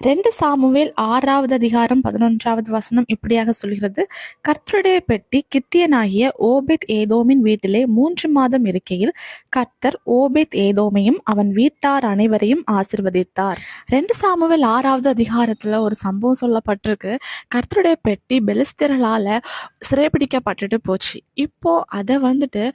ரெண்டு சாமுவேல் ஆறாவது அதிகாரம் பதினொன்றாவது வசனம் இப்படியாக சொல்கிறது. கர்த்தருடைய பெட்டி கித்தியனாகிய ஓபெத் ஏதோமின் வீட்டிலே மூன்று மாதம் இருக்கையில் கர்த்தர் ஓபெத் ஏதோமையும் அவன் வீட்டார் அனைவரையும் ஆசிர்வதித்தார். ரெண்டு சாமுவேல் ஆறாவது அதிகாரத்துல ஒரு சம்பவம் சொல்லப்பட்டிருக்கு. கர்த்தருடைய பெட்டி பெலிஸ்தர்களால சிறைபிடிக்கப்பட்டுட்டு போச்சு. இப்போ அதை வந்துட்டு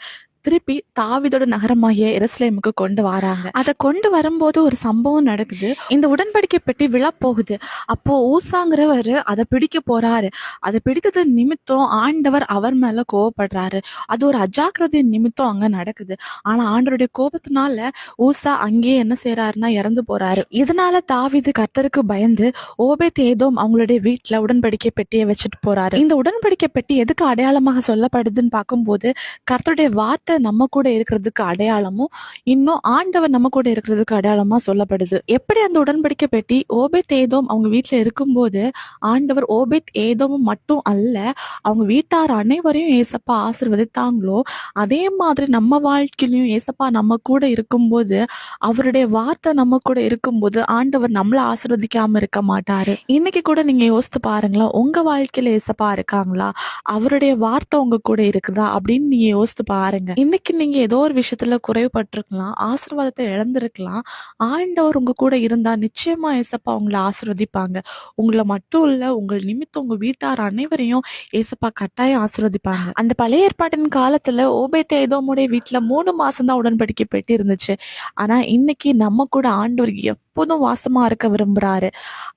திருப்பி தாவிதோட நகரமாகிய எருசலேமுக்கு கொண்டு வராங்க. அதை கொண்டு வரும்போது ஒரு சம்பவம் நடக்குது. இந்த உடன்படிக்கை பெட்டி விழப்போகுது அப்போ ஊசாங்கிறவர் அதை பிடிக்க போறாரு. அதை பிடித்தது நிமித்தம் ஆண்டவர் அவர் மேல கோவப்படுறாரு. அது ஒரு அஜாக்கிரதை நிமித்தம் அங்க நடக்குது. ஆனா ஆண்டவருடைய கோபத்தினால ஊசா அங்கேயே என்ன செய்யறாருன்னா இறந்து போறாரு. இதனால தாவிது கர்த்தருக்கு பயந்து ஓபே தேதோம் அவங்களுடைய வீட்டுல உடன்படிக்கை பெட்டியை வச்சுட்டு போறாரு. இந்த உடன்படிக்கை பெட்டி எதுக்கு அடையாளமாக சொல்லப்படுதுன்னு பார்க்கும்போது கர்த்தருடைய வார்த்தை நம்ம கூட இருக்கிறதுக்கு அடையாளமும் இன்னும் ஆண்டவர் நம்ம கூட இருக்கிறதுக்கு அடையாளமா சொல்லப்படுது. எப்படி அந்த உடன்படிக்கை பெட்டி ஓபேத் ஏதோம் அவங்க வீட்டுல இருக்கும்போது ஆண்டவர் ஓபேத் ஏதோமும் மட்டும் அல்ல அவங்க வீட்டார் அனைவரையும் ஏசப்பா ஆசிர்வதித்தாங்களோ அதே மாதிரி நம்ம வாழ்க்கையிலும் ஏசப்பா நம்ம கூட இருக்கும்போது அவருடைய வார்த்தை நம்ம கூட இருக்கும்போது ஆண்டவர் நம்மள ஆசிர்வதிக்காம இருக்க மாட்டாரு. இன்னைக்கு கூட நீங்க யோசித்து பாருங்களேன் உங்க வாழ்க்கையில ஏசப்பா இருக்காங்களா? அவருடைய வார்த்தை உங்க கூட இருக்குதா? அப்படின்னு நீங்க யோசித்து பாருங்க. இன்னைக்கு நீங்க ஏதோ ஒரு விஷயத்துல குறைவுபட்டிருக்கலாம் ஆசீர்வாதத்தை இழந்திருக்கலாம். ஆண்டவர் உங்க கூட இருந்தா நிச்சயமா ஏசப்பா உங்களை ஆசிர்வதிப்பாங்க. உங்களை மட்டும் இல்ல உங்கள் நிமித்தம் உங்க வீட்டார் அனைவரையும் ஏசப்பா கட்டாயம் ஆசிர்வதிப்பாங்க. அந்த பழைய ஏற்பாட்டின் காலத்துல ஓபேத்த ஏதோமுடைய வீட்டுல மூணு மாசம் தான் உடன்படிக்கை பெட்டி இருந்துச்சு ஆனா இன்னைக்கு நம்ம கூட ஆண்டவர் எப்போதும் வாசமா இருக்க விரும்புறாரு.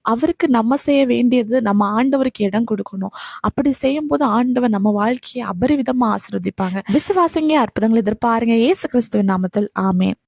அவருக்கு நம்ம செய்ய வேண்டியது நம்ம ஆண்டவருக்கு இடம் கொடுக்கணும். அப்படி செய்யும் போது ஆண்டவர் நம்ம வாழ்க்கையை அபரிவிதமா ஆசிர்வதிப்பாங்க. விசுவாசங்க அற்புதங்களை எதிர்பாருங்க. இயேசு கிறிஸ்துவின் நாமத்தில். ஆமேன்.